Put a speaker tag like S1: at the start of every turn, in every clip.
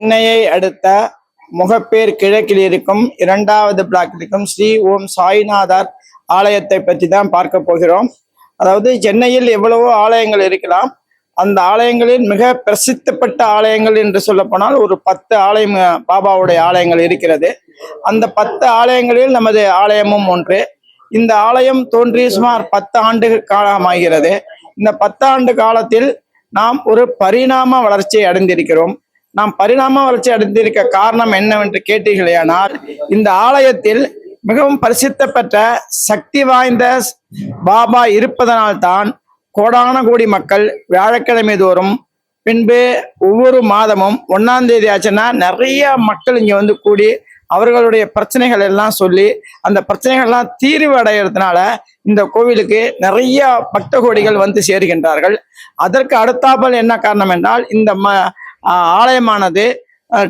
S1: சென்னையை அடுத்த முகப்பேர் கிழக்கில் இருக்கும் இரண்டாவது பிளாக் இருக்கும் ஸ்ரீ ஓம் சாய்நாதர் ஆலயத்தை பற்றி தான் பார்க்க போகிறோம். அதாவது சென்னையில் எவ்வளவோ ஆலயங்கள் இருக்கலாம். அந்த ஆலயங்களில் மிக பிரசித்தப்பட்ட ஆலயங்கள் என்று சொல்லப்போனால் ஒரு பத்து ஆலயம் பாபாவுடைய ஆலயங்கள் இருக்கிறது. அந்த பத்து ஆலயங்களில் நமது ஆலயமும் ஒன்று. இந்த ஆலயம் தோன்றி சுமார் பத்து ஆண்டு காலமாகிறது. இந்த பத்தாண்டு காலத்தில் நாம் ஒரு பரிணாம வளர்ச்சியை அடைந்திருக்கிறோம். நாம் பரிணாம வளர்ச்சி அடைந்திருக்க காரணம் என்னவென்று கேட்டீர்களேயானால் இந்த ஆலயத்தில் மிகவும் பரிசித்த பெற்ற சக்தி வாய்ந்த பாபா இருப்பதனால்தான் கோடான கோடி மக்கள் வியாழக்கிழமை தோறும் பின்பு ஒவ்வொரு மாதமும் ஒன்னாம் தேதி ஆச்சுன்னா நிறைய மக்கள் இங்கே வந்து கூடி அவர்களுடைய பிரச்சனைகள் எல்லாம் சொல்லி அந்த பிரச்சனைகள்லாம் தீர்வு அடைகிறதுனால இந்த கோவிலுக்கு நிறைய பக்த கோடிகள் வந்து சேர்கின்றார்கள். அதற்கு அடுத்தாப்பல் என்ன காரணம் என்றால் இந்த ம ஆலயமானது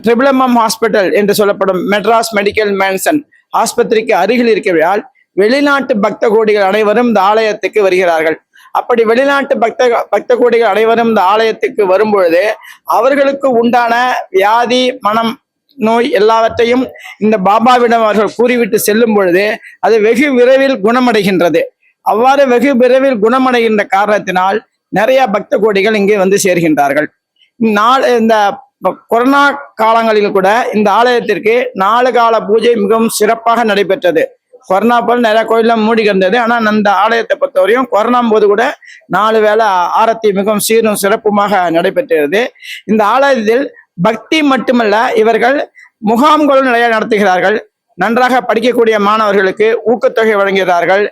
S1: ட்ரிபிளமம் ஹாஸ்பிட்டல் என்று சொல்லப்படும் மெட்ராஸ் மெடிக்கல் மேன்சன் ஆஸ்பத்திரிக்கு அருகில் இருக்கிறதால் வெளிநாட்டு பக்த கோடிகள் அனைவரும் இந்த ஆலயத்துக்கு வருகிறார்கள். அப்படி வெளிநாட்டு பக்த பக்த கோடிகள் அனைவரும் இந்த ஆலயத்துக்கு வரும்பொழுது அவர்களுக்கு உண்டான வியாதி மனம் நோய் எல்லாவற்றையும் இந்த பாபாவிடம் அவர்கள் கூறிவிட்டு செல்லும் பொழுது அது வெகு விரைவில் குணமடைகின்றது. அவ்வாறு வெகு விரைவில் குணமடைகின்ற காரணத்தினால் நிறைய பக்த கோடிகள் இங்கே வந்து சேர்கின்றார்கள். நாள் இந்த கொரோனா காலங்களில் கூட இந்த ஆலயத்திற்கு நாலு கால பூஜை மிகவும் சிறப்பாக நடைபெற்றது. கொரோனா போல் நிறைய கோயிலாம் மூடி கிடந்தது. ஆனால் அந்த ஆலயத்தை பொறுத்தவரையும் கொரோனா போது கூட நாலு வேளை ஆரத்தி மிகவும் சீரும் சிறப்புமாக நடைபெற்றது. இந்த ஆலயத்தில் பக்தி மட்டுமல்ல இவர்கள் முகாம்களும் நிறைய நடத்துகிறார்கள். நன்றாக படிக்கக்கூடிய மாணவர்களுக்கு ஊக்கத்தொகை வழங்குகிறார்கள்.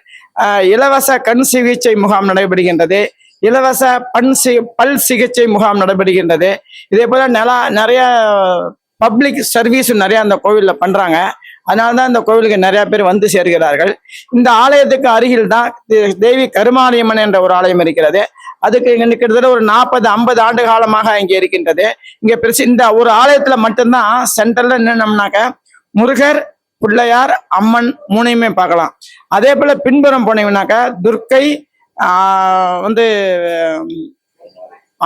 S1: இலவச கண் சிகிச்சை முகாம் நடைபெறுகின்றது. இலவச பண் சி பல் சிகிச்சை முகாம் நடைபெறுகின்றது. இதே போல நிலா நிறைய பப்ளிக் சர்வீஸும் நிறைய அந்த கோவிலில் பண்றாங்க. அதனால தான் இந்த கோவிலுக்கு நிறைய பேர் வந்து சேர்கிறார்கள். இந்த ஆலயத்துக்கு அருகில் தான் தேவி கருமாரியம்மன் என்ற ஒரு ஆலயம் இருக்கிறது. அதுக்கு கிட்டத்தட்ட ஒரு நாற்பது ஐம்பது ஆண்டு காலமாக இங்கே இருக்கின்றது. இங்கே பெருசு இந்த ஒரு ஆலயத்துல மட்டும்தான் சென்டர்ல என்னன்னம்னாக்க முருகர் பிள்ளையார் அம்மன் மூணையுமே பார்க்கலாம். அதே போல பின்புறம் போனீங்கன்னாக்க துர்க்கை வந்து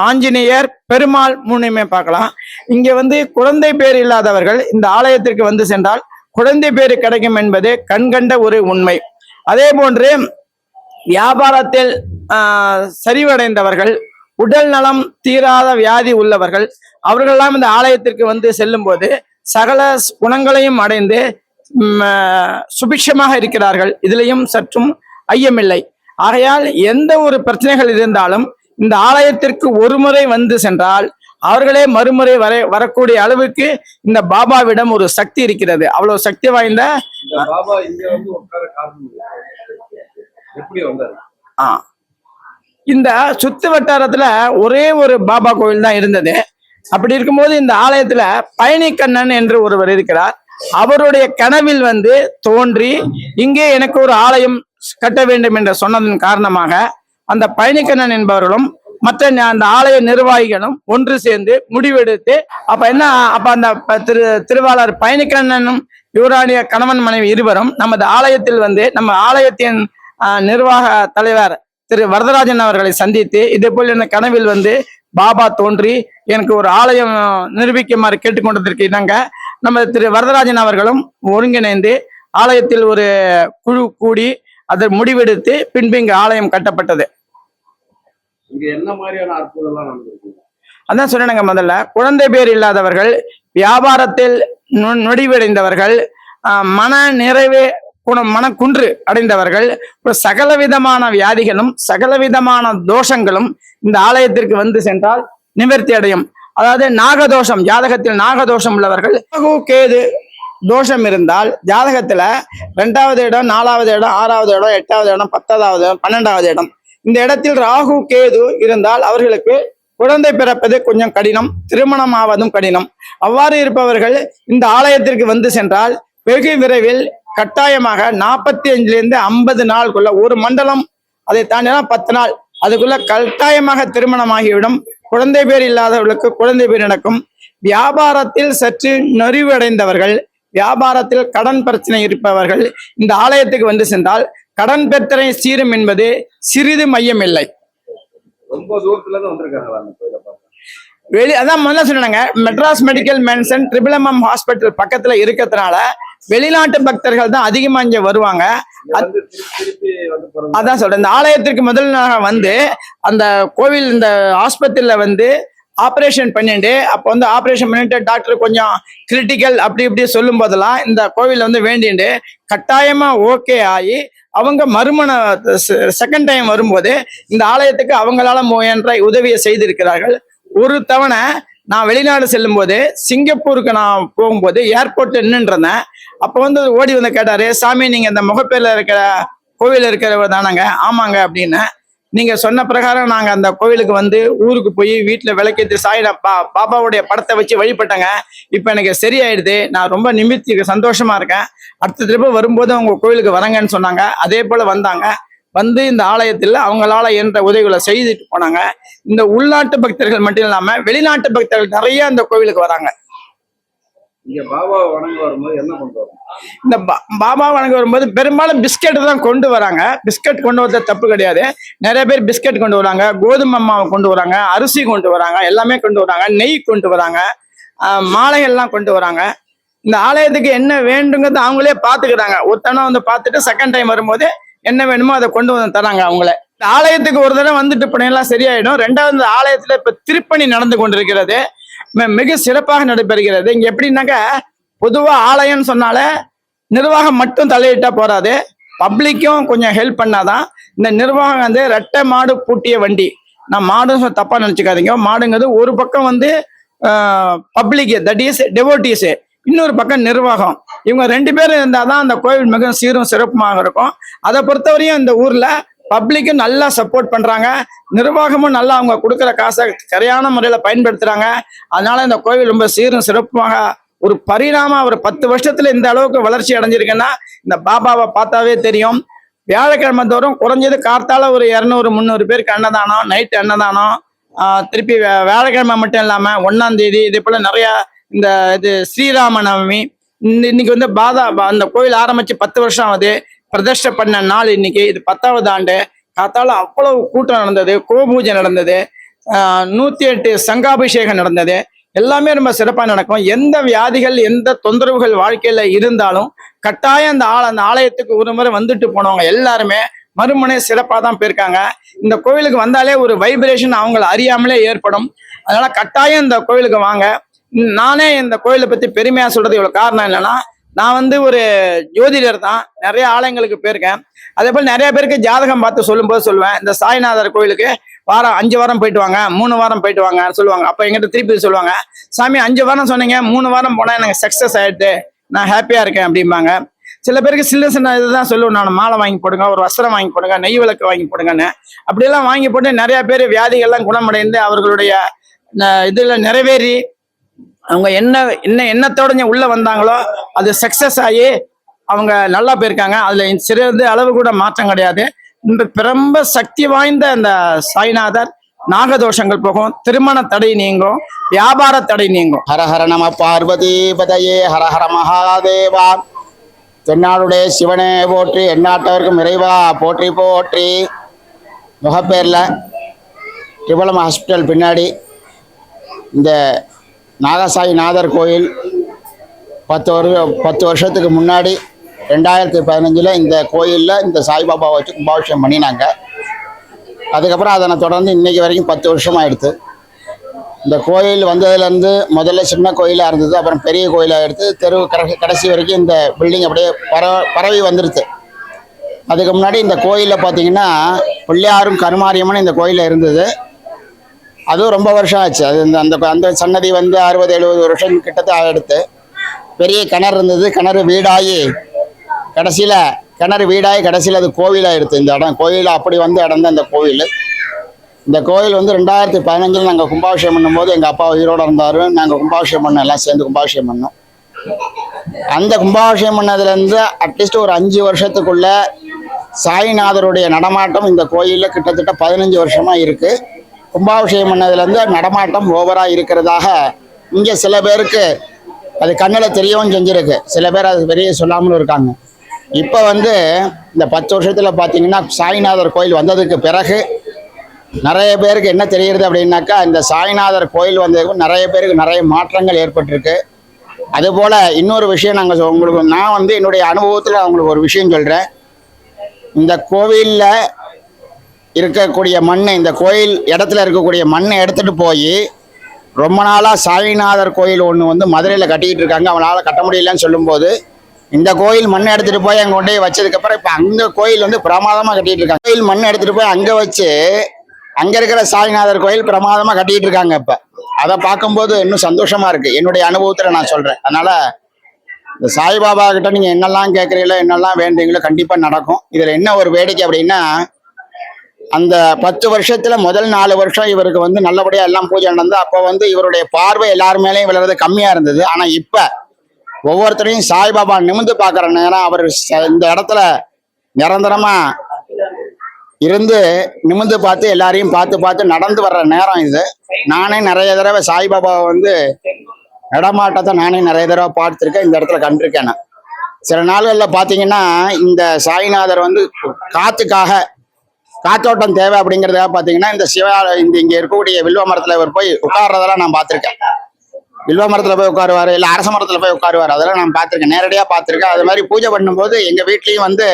S1: ஆஞ்சநேயர் பெருமாள் மூணுமே பார்க்கலாம். இங்க வந்து குழந்தை பேர் இல்லாதவர்கள் இந்த ஆலயத்திற்கு வந்து சென்றால் குழந்தை பேர் கிடைக்கும் என்பது கண்கண்ட ஒரு உண்மை. அதே போன்று வியாபாரத்தில் சரிவடைந்தவர்கள் உடல் நலம் தீராத வியாதி உள்ளவர்கள் அவர்களெல்லாம் இந்த ஆலயத்திற்கு வந்து செல்லும் போது சகல குணங்களையும் அடைந்து சுபிக்ஷமாக இருக்கிறார்கள். இதிலையும் சற்றும் ஐயமில்லை. ஆகையால் எந்த ஒரு பிரச்சனைகள் இருந்தாலும் இந்த ஆலயத்திற்கு ஒரு முறை வந்து சென்றால் அவர்களே மறுமுறை வர வரக்கூடிய அளவுக்கு இந்த பாபாவிடம் ஒரு சக்தி இருக்கிறது அவ்வளவு சக்தி வாய்ந்த
S2: பாபா இங்க வந்து உட்கார காரணம் இல்லை. எப்படி வந்தாரு
S1: ஆ. இந்த சுத்து வட்டாரத்துல ஒரே ஒரு பாபா கோவில் தான் இருந்தது அப்படி இருக்கும்போது இந்த ஆலயத்துல பழனிக்கண்ணன் என்று ஒருவர் இருக்கிறார் அவருடைய கனவில் வந்து தோன்றி இங்கே எனக்கு ஒரு ஆலயம் கட்ட வேண்டும் என்று சொன்னதன் காரணமாக அந்த பழனிக்கண்ணன் என்பவர்களும் மற்ற அந்த ஆலய நிர்வாகிகளும் ஒன்று சேர்ந்து முடிவெடுத்து அப்ப என்ன அப்ப அந்த ப- திரு திருவாளர் பயணிக்கண்ணனும் யுவராணிய கணவன் மனைவி இருவரும் நமது ஆலயத்தில் வந்து நம்ம ஆலயத்தின் நிர்வாக தலைவர் திரு வரதராஜன் அவர்களை சந்தித்து இதே போல் என் கனவில் வந்து பாபா தோன்றி எனக்கு ஒரு ஆலயம் நிரூபிக்குமாறு கேட்டுக்கொண்டதற்கு இணங்க நம்ம திரு வரதராஜன் அவர்களும் ஒருங்கிணைந்து ஆலயத்தில் ஒரு குழு கூடி அதை முடிவெடுத்து பின்பு இங்கு ஆலயம் கட்டப்பட்டது. அதான் சொன்னேங்க முதல்ல. குழந்தை பேர் இல்லாதவர்கள் வியாபாரத்தில் நொடிவடைந்தவர்கள் மன நிறைவே குணம் மனக்குன்று அடைந்தவர்கள் சகலவிதமான வியாதிகளும் சகலவிதமான தோஷங்களும் இந்த ஆலயத்திற்கு வந்து சென்றால் நிவர்த்தி அடையும். அதாவது நாகதோஷம் ஜாதகத்தில் நாகதோஷம் உள்ளவர்கள் ராகு கேது தோஷம் இருந்தால் ஜாதகத்துல ரெண்டாவது இடம் நாலாவது இடம் ஆறாவது இடம் எட்டாவது இடம் பத்தாவது இடம் பன்னெண்டாவது இடம். இந்த இடத்தில் ராகு கேது இருந்தால் அவர்களுக்கு குழந்தை பிறப்பது கொஞ்சம் கடினம் திருமணம் ஆவதும் கடினம். அவ்வாறு இருப்பவர்கள் இந்த ஆலயத்திற்கு வந்து சென்றால் வெகு விரைவில் கட்டாயமாக நாற்பத்தி அஞ்சுலேருந்து ஐம்பது நாளுக்குள்ள ஒரு மண்டலம் அதை தாண்டினா பத்து நாள் அதுக்குள்ள கட்டாயமாக திருமணம் ஆகிவிடும் குழந்தை பேர் இல்லாதவர்களுக்கு குழந்தை பேர் நடக்கும். வியாபாரத்தில் சற்று நொறிவடைந்தவர்கள் வியாபாரத்தில் கடன் பிரச்சனை இருப்பவர்கள் இந்த ஆலயத்துக்கு வந்து சென்றால் கடன் பிரச்சனை சீரும் என்பது சிறிது மையம் இல்லை.
S2: ரொம்ப தூரத்துல இருந்து வந்திருக்காங்களா அந்த கோயிலை பார்க்க
S1: வெளி அதான் முதல்ல சொன்னாங்க Madras medical mission triple M M hospital பக்கத்துல இருக்கிறதுனால வெளிநாட்டு பக்தர்கள் தான் அதிகமா இங்க வருவாங்க. அதான் சொல்றேன். இந்த ஆலயத்திற்கு முதல் வந்து அந்த கோவில் இந்த ஆஸ்பத்திரியில வந்து ஆப்ரேஷன் பண்ணிட்டு அப்போ வந்து ஆப்ரேஷன் பண்ணிட்டு டாக்டர் கொஞ்சம் கிரிட்டிக்கல் அப்படி இப்படி சொல்லும் போதெல்லாம் இந்த கோவில் வந்து வேண்டிட்டு கட்டாயமா ஓகே ஆகி அவங்க மறுமண செகண்ட் டைம் வரும்போது இந்த ஆலயத்துக்கு அவங்களால முயன்ற உதவியை செய்திருக்கிறார்கள். ஒரு தவணை நான் வெளிநாடு செல்லும்போது சிங்கப்பூருக்கு நான் போகும்போது ஏர்போர்ட் நின்றுருந்தேன். அப்போ வந்து ஓடி வந்து கேட்டாரு சாமி நீங்க இந்த முகப்பேர்ல இருக்கிற கோவில் இருக்கிறவர் தானாங்க? ஆமாங்க அப்படின்னு. நீங்க சொன்ன பிரகாரம் நாங்க அந்த கோவிலுக்கு வந்து ஊருக்கு போய் வீட்டுல விளக்கேற்றி சாயிட பா பாபாவுடைய படத்தை வச்சு வழிபட்டேங்க. இப்போ எனக்கு சரியாயிடுது. நான் ரொம்ப நிமித்தி சந்தோஷமா இருக்கேன். அடுத்த திரும்ப வரும்போது அவங்க கோவிலுக்கு வரங்கன்னு சொன்னாங்க. அதே போல வந்தாங்க. வந்து இந்த ஆலயத்தில் அவங்களால என்ற உதவிகளை செய்துட்டு போனாங்க. இந்த உள்நாட்டு பக்தர்கள் மட்டும் இல்லாம வெளிநாட்டு பக்தர்கள் நிறைய இந்த கோவிலுக்கு வராங்க.
S2: பாபா வணங்க வரும்போது என்ன கொண்டு வரும்?
S1: இந்த பாபா வணங்க வரும்போது பெரும்பாலும் பிஸ்கெட் தான் கொண்டு வராங்க. பிஸ்கட் கொண்டு வரது தப்பு கிடையாது. நிறைய பேர் பிஸ்கட் கொண்டு வராங்க கோதுமை மாவை கொண்டு வராங்க அரிசி கொண்டு வராங்க எல்லாமே கொண்டு வராங்க நெய் கொண்டு வராங்க மாலைகள்லாம் கொண்டு வராங்க. இந்த ஆலயத்துக்கு என்ன வேண்டுங்கிறது அவங்களே பார்த்துக்கிறாங்க. ஒருத்தனை வந்து பார்த்துட்டு செகண்ட் டைம் வரும்போது என்ன வேணுமோ அதை கொண்டு வந்து தராங்க அவங்களே. இந்த ஆலயத்துக்கு ஒரு தடவை வந்துட்டு போனீங்கன்னா சரியாயிடும். ரெண்டாவது ஆலயத்துல இப்ப திருப்பணி நடந்து கொண்டிருக்கிறது. மிக சிறப்பாக நடைபெறுகிறது. இங்க எப்படின்னாக்க பொதுவா ஆலயம்னு சொன்னாலே நிர்வாகம் மட்டும் தலையிட்டா போறாது. பப்ளிக்கும் கொஞ்சம் ஹெல்ப் பண்ணாதான் இந்த நிர்வாகம் வந்து ரெட்டை மாடு பூட்டிய வண்டி. நான் மாடுன்னு தப்பாக தப்பா நினைச்சுக்காதீங்க. மாடுங்கிறது ஒரு பக்கம் வந்து பப்ளிக் தட் இஸ் டெவோட்டிஸ் இன்னொரு பக்கம் நிர்வாகம். இவங்க ரெண்டு பேரும் இருந்தாதான் அந்த கோவில் மிகவும் சீரும் சிறப்புமாக இருக்கும். அதை பொறுத்தவரையும் இந்த ஊர்ல பப்ளிக்கும் நல்லா சப்போர்ட் பண்ணுறாங்க நிர்வாகமும் நல்லா அவங்க கொடுக்குற காசை சரியான முறையில் பயன்படுத்துகிறாங்க அதனால இந்த கோவில் ரொம்ப சீரும் சிறப்புமாக ஒரு பரிணாம ஒரு பத்து வருஷத்துல இந்த அளவுக்கு வளர்ச்சி அடைஞ்சிருக்குன்னா இந்த பாபாவை பார்த்தாவே தெரியும். வியாழக்கிழமை தோறும் குறைஞ்சது கார்த்தால ஒரு இரநூறு முந்நூறு பேருக்கு அன்னதானம் நைட்டு அன்னதானம். திருப்பி வியாழக்கிழமை மட்டும் இல்லாமல் ஒன்றாம் தேதி இதே போல் நிறையா இந்த இது ஸ்ரீராம நவமி இன்னைக்கு வந்து பாதா பா- அந்த கோயில் ஆரம்பித்து பத்து வருஷம் ஆகுது. பிரதிஷ்டை பண்ண நாள் இன்னைக்கு இது பத்தாவது ஆண்டு. காத்தால அவ்வளவு கூட்டம் நடந்தது கோபூஜை நடந்தது நூற்றி நூத்தி எட்டு சங்காபிஷேகம் நடந்தது. எல்லாமே ரொம்ப சிறப்பாக நடக்கும். எந்த வியாதிகள் எந்த தொந்தரவுகள் வாழ்க்கையில இருந்தாலும் கட்டாயம் அந்த ஆள் அந்த ஆலயத்துக்கு ஒரு முறை வந்துட்டு போனவங்க எல்லாருமே மறுமுனை சிறப்பாக தான் போயிருக்காங்க. இந்த கோவிலுக்கு வந்தாலே ஒரு வைப்ரேஷன் அவங்கள அறியாமலே ஏற்படும். அதனால கட்டாயம் இந்த கோவிலுக்கு வாங்க. நானே இந்த கோயிலை பத்தி பெருமையா சொல்றது இவ்வளவு காரணம் என்னன்னா நான் வந்து ஒரு ஜோதிடர் தான். நிறைய ஆலயங்களுக்கு போயிருக்கேன். அதே போல் நிறைய பேருக்கு ஜாதகம் பார்த்து சொல்லும்போது சொல்லுவேன். இந்த சாய்நாதர் கோயிலுக்கு வாரம் அஞ்சு வாரம் போயிட்டு வாங்க மூணு வாரம் போயிட்டு வாங்க சொல்லுவாங்க. அப்போ எங்கிட்ட திருப்பி சொல்லுவாங்க. சாமி அஞ்சு வாரம் சொன்னீங்க மூணு வாரம் போனால் எனக்கு சக்சஸ் ஆகிட்டு நான் ஹாப்பியாக இருக்கேன் அப்படிம்பாங்க. சில பேருக்கு சின்ன சின்ன இதுதான் சொல்லுவேன். நான் மாலை வாங்கி போடுங்க ஒரு வஸ்திரம் வாங்கி போடுங்க நெய் விளக்கு வாங்கி போடுங்கன்னு. அப்படியெல்லாம் வாங்கி போட்டு நிறைய பேர் வியாதிகள்லாம் குணமடைந்து அவர்களுடைய ந- நிறைவேறி அவங்க என்ன என்ன எண்ணத்தோட உள்ள வந்தாங்களோ அது சக்சஸ் ஆகி அவங்க நல்லா போயிருக்காங்க. அதுல சிறிது அளவு கூட மாற்றம் கிடையாது. இந்த ரொம்ப சக்தி வாய்ந்த அந்த சாய்நாதர் நாகதோஷங்கள் போகும். திருமண தடை நீங்கும். வியாபார தடை நீங்கும்.
S3: ஹரஹர நம பார்வதி பதையே ஹரஹர மகாதேவா. தென்னாடுடைய சிவனே போற்றி எந்நாட்டவருக்கும் இறைவா போற்றி போற்றி. முகப்பேரில் டிபலம் ஹாஸ்பிட்டல் பின்னாடி இந்த நாகசாயி நாதர் கோயில் பத்து வருஷம் பத்து வருஷத்துக்கு முன்னாடி ரெண்டாயிரத்தி பதினஞ்சில் இந்த கோயிலில் இந்த சாய்பாபா வச்சு கும்பாபிஷேகம் பண்ணினாங்க. அதுக்கப்புறம் அதனை தொடர்ந்து இன்னைக்கு வரைக்கும் பத்து வருஷம் ஆயிடுது இந்த கோயில் வந்ததுலேருந்து முதல்ல சின்ன கோயிலாக இருந்தது அப்புறம் பெரிய கோயிலாக எடுத்து தெரு கடைசி கடைசி வரைக்கும் இந்த பில்டிங் அப்படியே பரவ பரவி வந்துடுது அதுக்கு முன்னாடி இந்த கோயிலில் பார்த்தீங்கன்னா பிள்ளையாரும் கருமாரியம்மன் இந்த கோயிலில் இருந்தது. அதுவும் ரொம்ப வருஷம் ஆச்சு. அது இந்த அந்த அந்த சன்னதி வந்து அறுபது எழுபது வருஷம் கிட்டத்தட்ட ஆகிடுத்து பெரிய கிணறு இருந்தது. கிணறு வீடாகி கடைசியில் கிணறு வீடாகி கடைசியில் அது கோவிலாக எடுத்து இந்த இடம் கோயில் அப்படி வந்த இடம் தான் இந்த கோவில். இந்த கோயில் வந்து ரெண்டாயிரத்தி பதினஞ்சில் நாங்கள் கும்பாபிஷேகம் பண்ணும்போது எங்கள் அப்பா உயிரோடு இருந்தார். நாங்கள் கும்பாபிஷேகம் பண்ணோம். எல்லாம் சேர்ந்து கும்பாபிஷேகம் பண்ணோம். அந்த கும்பாபிஷேகம் பண்ணதுலேருந்து அட்லீஸ்ட் ஒரு அஞ்சு வருஷத்துக்குள்ள சாய்நாதருடைய நடமாட்டம் இந்த கோயிலில் கிட்டத்தட்ட பதினஞ்சு வருஷமாக இருக்குது கும்பாபிஷேகம் பண்ணதுலேருந்து நடமாட்டம் ஓவராக இருக்கிறதாக இங்கே சில பேருக்கு அது கண்ணில் தெரியவும் செஞ்சுருக்கு. சில பேர் அது பெரிய சொல்லாமலும் இருக்காங்க. இப்போ வந்து இந்த பத்து வருஷத்தில் பார்த்தீங்கன்னா சாய்நாதர் கோயில் வந்ததுக்கு பிறகு நிறைய பேருக்கு என்ன தெரிகிறது அப்படின்னாக்கா இந்த சாய்நாதர் கோயில் வந்ததுக்கு நிறைய பேருக்கு நிறைய மாற்றங்கள் ஏற்பட்டிருக்கு. அதுபோல் இன்னொரு விஷயம் நாங்கள் உங்களுக்கு நான் வந்து என்னுடைய அனுபவத்தில் உங்களுக்கு ஒரு விஷயம் சொல்கிறேன் இந்த கோவிலில் இருக்கக்கூடிய மண் இந்த கோயில் இடத்துல இருக்கக்கூடிய மண்ணை எடுத்துகிட்டு போய் ரொம்ப நாளாக சாயிநாதர் கோயில் ஒன்று வந்து மதுரையில் கட்டிக்கிட்டு இருக்காங்க. அவனால் கட்ட முடியலன்னு சொல்லும்போது இந்த கோயில் மண்ணை எடுத்துகிட்டு போய் அங்கே கொண்டு போய் வச்சதுக்கப்புறம் இப்போ அந்த கோயில் வந்து பிரமாதமாக கட்டிட்டு இருக்காங்க. கோயில் மண் எடுத்துகிட்டு போய் அங்கே வச்சு அங்கே இருக்கிற சாயிநாதர் கோயில் பிரமாதமாக கட்டிக்கிட்டு இருக்காங்க இப்போ. அதை பார்க்கும்போது இன்னும் சந்தோஷமாக இருக்குது என்னுடைய அனுபவத்தில் நான் சொல்கிறேன் அதனால் இந்த சாய்பாபா கிட்ட நீங்கள் என்னெல்லாம் கேட்குறீங்களோ என்னெல்லாம் வேண்டுறீங்களோ கண்டிப்பாக நடக்கும். இதில் என்ன ஒரு வேடிக்கை அப்படின்னா அந்த பத்து வருஷத்துல முதல் நாலு வருஷம் இவருக்கு வந்து நல்லபடியா எல்லாம் பூஜை நடந்தது. அப்போ வந்து இவருடைய பார்வை எல்லார் மேலேயும் விழுறது கம்மியா இருந்தது. ஆனா இப்ப ஒவ்வொருத்தரையும் சாய்பாபா நிமிந்து பார்க்குற நேரம் அவர் ச- இந்த இடத்துல நிரந்தரமா இருந்து நிமிந்து பார்த்து எல்லாரையும் பார்த்து பார்த்து நடந்து வர்ற நேரம் இது. நானே நிறைய தடவை சாய்பாபாவை வந்து நடமாட்டத்தை நானே நிறைய தடவை பார்த்துருக்கேன். இந்த இடத்துல கண்டிருக்கேன் சில நாள்களில் பார்த்தீங்கன்னா இந்த சாய்நாதர் வந்து காத்துக்காக காத்தோட்டம் தேவை அப்படிங்கிறதுக்காக பார்த்தீங்கன்னா இந்த சிவா இந்த இங்கே இருக்கக்கூடிய வில்வ மரத்தில் இவர் போய் உட்கார்றதெல்லாம் நான் பார்த்துருக்கேன். வில்வ மரத்தில் போய் உட்காருவார் இல்லை அரச மரத்தில் போய் உட்காருவார் அதெல்லாம் நான் பார்த்துருக்கேன். நேரடியாக பார்த்துருக்கேன். அது மாதிரி பூஜை பண்ணும்போது எங்கள் வீட்லேயும் வந்து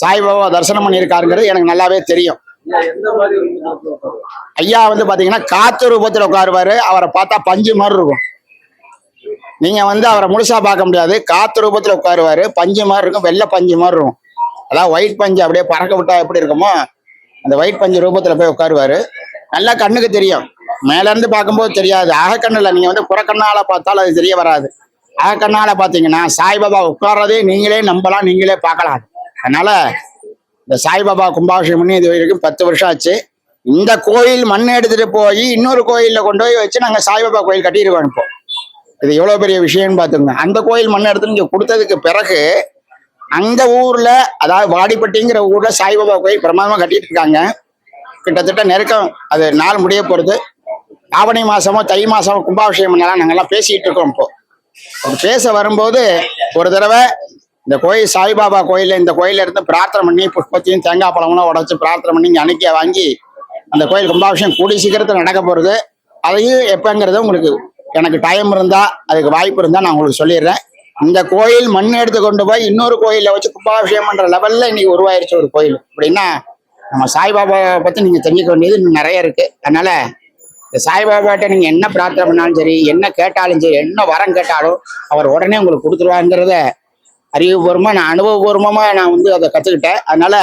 S3: சாய்பாபா தரிசனம் பண்ணியிருக்காருங்கிறது எனக்கு நல்லாவே தெரியும்.
S2: ஐயா,
S3: வந்து பாத்தீங்கன்னா காத்து ரூபத்தில் உட்காருவாரு. அவரை பார்த்தா பஞ்சு மாதிரி இருக்கும். நீங்க வந்து அவரை முழுசா பார்க்க முடியாது. காத்து ரூபத்தில் உட்காருவாரு. பஞ்சு மாதிரி இருக்கும். வெள்ளை பஞ்சு மாதிரி இருக்கும். அதாவது ஒயிட் பஞ்சு அப்படியே பறக்க விட்டா எப்படி இருக்குமோ அந்த ஒயிட் பஞ்சு ரூபத்தில் போய் உட்காருவாரு. நல்லா கண்ணுக்கு தெரியும். மேலேருந்து பார்க்கும்போது தெரியாது. அகக்கண்ணில் நீங்கள் வந்து புறக்கண்ணால் பார்த்தாலும் அது தெரிய வராது. அகக்கண்ணால் பார்த்தீங்கன்னா சாய்பாபா உட்கார்றதே நீங்களே நம்பலாம் நீங்களே பார்க்கலாம். அதனால் இந்த சாய்பாபா கும்பாபிஷேகம் பண்ணி இது வரைக்கும் பத்து வருஷம் ஆச்சு. இந்த கோயில் மண் எடுத்துட்டு போய் இன்னொரு கோயிலில் கொண்டு போய் வச்சு நாங்கள் சாய்பாபா கோயில் கட்டிடுவோம் இப்போ. இது எவ்வளோ பெரிய விஷயம்னு பார்த்துங்க அந்த கோயில் மண் எடுத்து நீங்கள் கொடுத்ததுக்கு பிறகு அந்த ஊர்ல அதாவது வாடிப்பட்டிங்கிற ஊர்ல சாய்பாபா கோயில் பிரமாதமா கட்டிட்டு இருக்காங்க. கிட்டத்தட்ட நெருக்கம் அது நாள் முடிய போறது. ஆவணி மாசமோ தை மாசமோ கும்பாபிஷேகம் பண்ணலாம். நாங்கெல்லாம் பேசிட்டு இருக்கோம் இப்போ. அப்படி பேச வரும்போது ஒரு தடவை இந்த கோயில் சாய்பாபா கோயில்ல இந்த கோயில்ல இருந்து பிரார்த்தனை பண்ணி புஷ்பத்தையும் தேங்காய் பழமெல்லாம் உடச்சு பிரார்த்தனை பண்ணி இங்கே அன்னைக்கு வாங்கி அந்த கோயில் கும்பாபிஷேகம் கூடி சீக்கிரத்தில் நடக்க போறது. அதையும் எப்பங்கிறது உங்களுக்கு எனக்கு டைம் இருந்தா அதுக்கு வாய்ப்பு இருந்தா நான் உங்களுக்கு சொல்லிடுறேன். அந்த கோயில் மண் எடுத்து கொண்டு போய் இன்னொரு கோயிலை வச்சு கும்பாபிஷேகம் பண்ற லெவல்ல இன்னைக்கு உருவாயிருச்சு ஒரு கோயில். அப்படின்னா நம்ம சாய்பாபாவை பத்தி நீங்க தெரிஞ்சுக்க வேண்டியது இன்னும் நிறைய இருக்கு. அதனால இந்த சாய்பாபாட்ட நீங்க என்ன பிரார்த்தனை பண்ணாலும் சரி என்ன கேட்டாலும் சரி என்ன வரம் கேட்டாலும் அவர் உடனே உங்களுக்கு கொடுத்துருவாங்கிறத அறிவுபூர்வமா நான் அனுபவபூர்வமா நான் வந்து அதை கத்துக்கிட்டேன். அதனால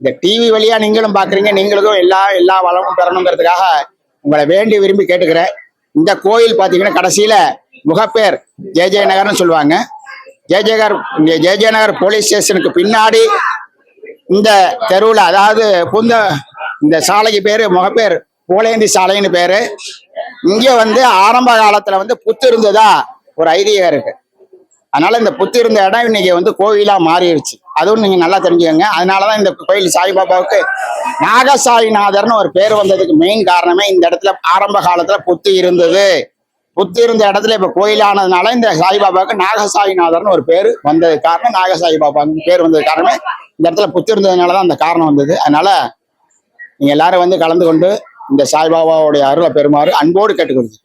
S3: இந்த டிவி வழியா நீங்களும் பாக்குறீங்க நீங்களுக்கும் எல்லா எல்லா வளமும் பெறணுங்கிறதுக்காக உங்களை வேண்டி விரும்பி கேட்டுக்கிறேன். இந்த கோயில் பாத்தீங்கன்னா கடைசியில முகப்பேர் ஜே ஜே நகர்னு சொல்லுவாங்க. ஜே ஜேகர் இங்க ஜே ஜே நகர் போலீஸ் ஸ்டேஷனுக்கு பின்னாடி இந்த தெருவில் அதாவது புந்த இந்த சாலைக்கு பேர் முகப்பேர் போலேந்தி சாலைன்னு பேரு. இங்கே வந்து ஆரம்ப காலத்தில் வந்து புத்து இருந்ததா ஒரு ஐதீகம் இருக்கு. அதனால இந்த புத்து இருந்த இடம் இன்னைக்கு வந்து கோவிலாக மாறிடுச்சு அதுவும் நீங்கள் நல்லா தெரிஞ்சுக்கோங்க. அதனால தான் இந்த கோயில் சாய்பாபாவுக்கு நாகசாயிநாதர்னு ஒரு பேர் வந்ததுக்கு மெயின் காரணமே இந்த இடத்துல ஆரம்ப காலத்தில் புத்து இருந்தது. புத்து இருந்த இடத்துல இப்ப கோயிலானதுனால இந்த சாய்பாபாவுக்கு நாகசாயிநாதர்னு ஒரு பேர் வந்தது காரணம். நாகசாயி பாபா பேர் வந்தது காரணமே இந்த இடத்துல புத்தி இருந்ததுனாலதான் அந்த காரணம் வந்தது. அதனால நீங்க எல்லாரும் வந்து கலந்து கொண்டு இந்த சாய்பாபாவுடைய அருளை பெறுமாறு அன்போடு கேட்டுக்கொள்கிறேன்.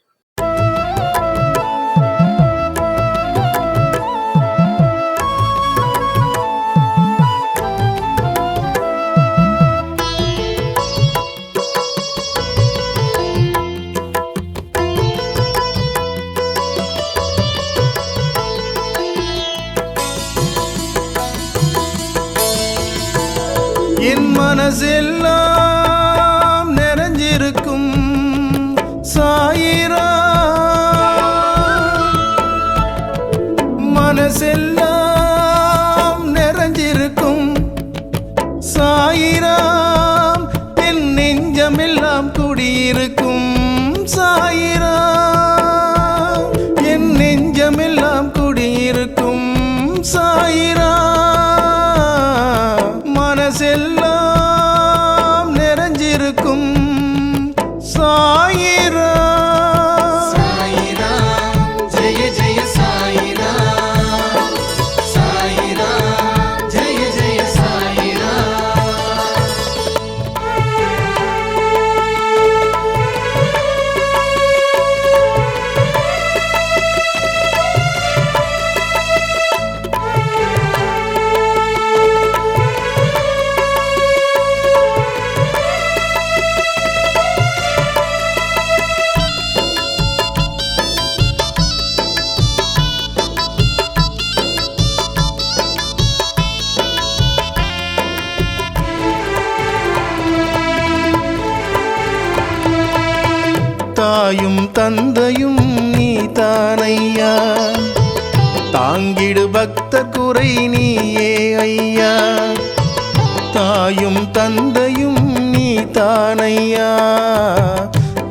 S4: தந்தையும் நீ தானையா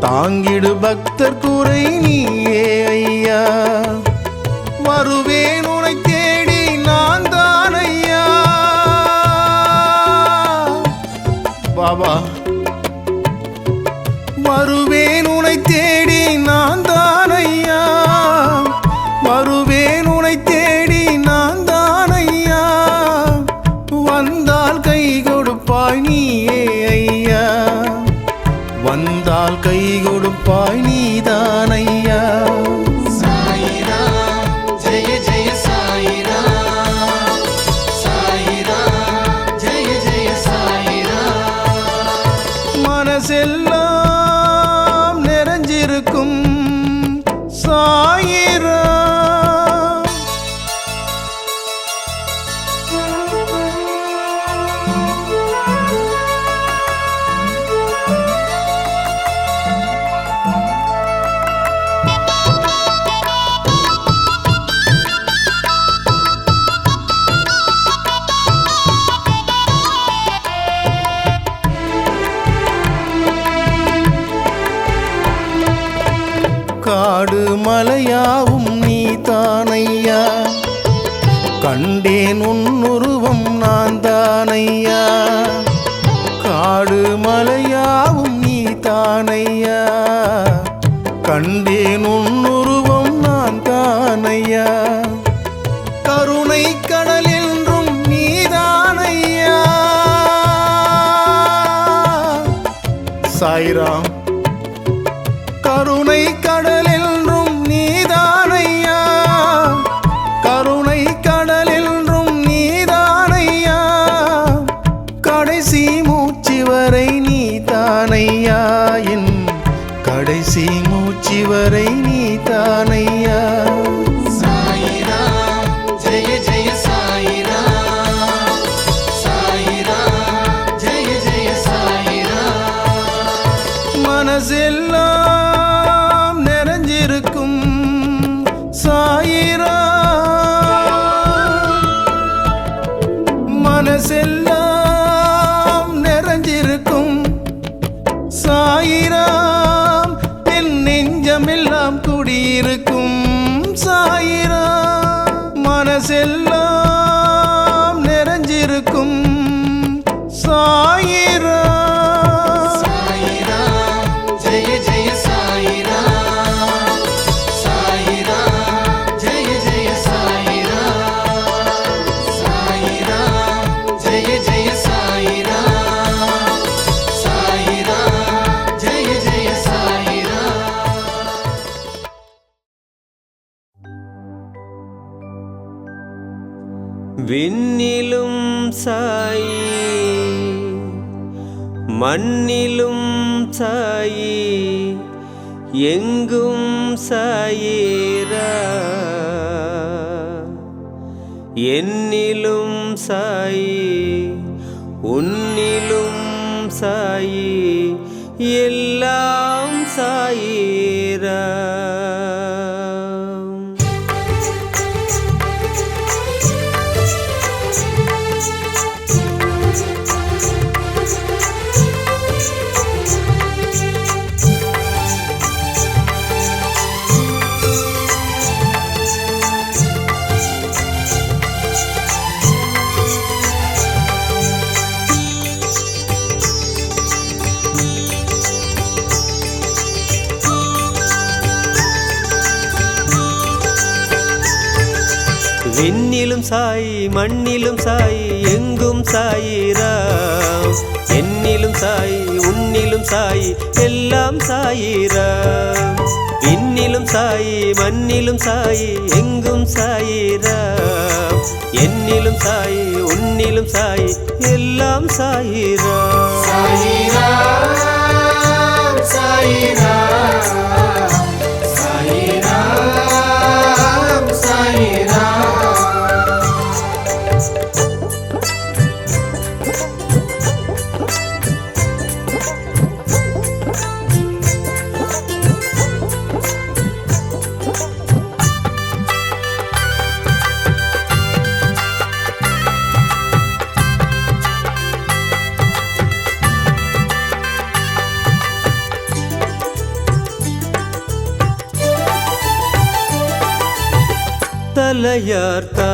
S4: தாங்கிடு பக்தர் குறை நீயே ஐயா. வருவேன் உனை தேடி நான் தானையா? பாபா எல்லாம் நிறைஞ்சிருக்கும். சாயிரா தானையா கண்டேன் உன்னுருவம் நான் தானையா
S5: யானை எங்கும் சாயீரா? என்னிலும் சாயி உன்னிலும் சாயி எல்லாம் சாயிரா? விண்ணிலும் சாய் மண்ணிலும் சாய் எங்கும் சாயிராம் என்னிலும் சாய் உன்னிலும் சாய் எல்லாம் சாயிராம் விண்ணிலும் சாய் மண்ணிலும் சாய் எங்கும் சாயிராம் என்னிலும் சாய் உன்னிலும் சாய் எல்லாம் சாயிராம்
S6: சாயிராம் சாயிராம்
S5: करता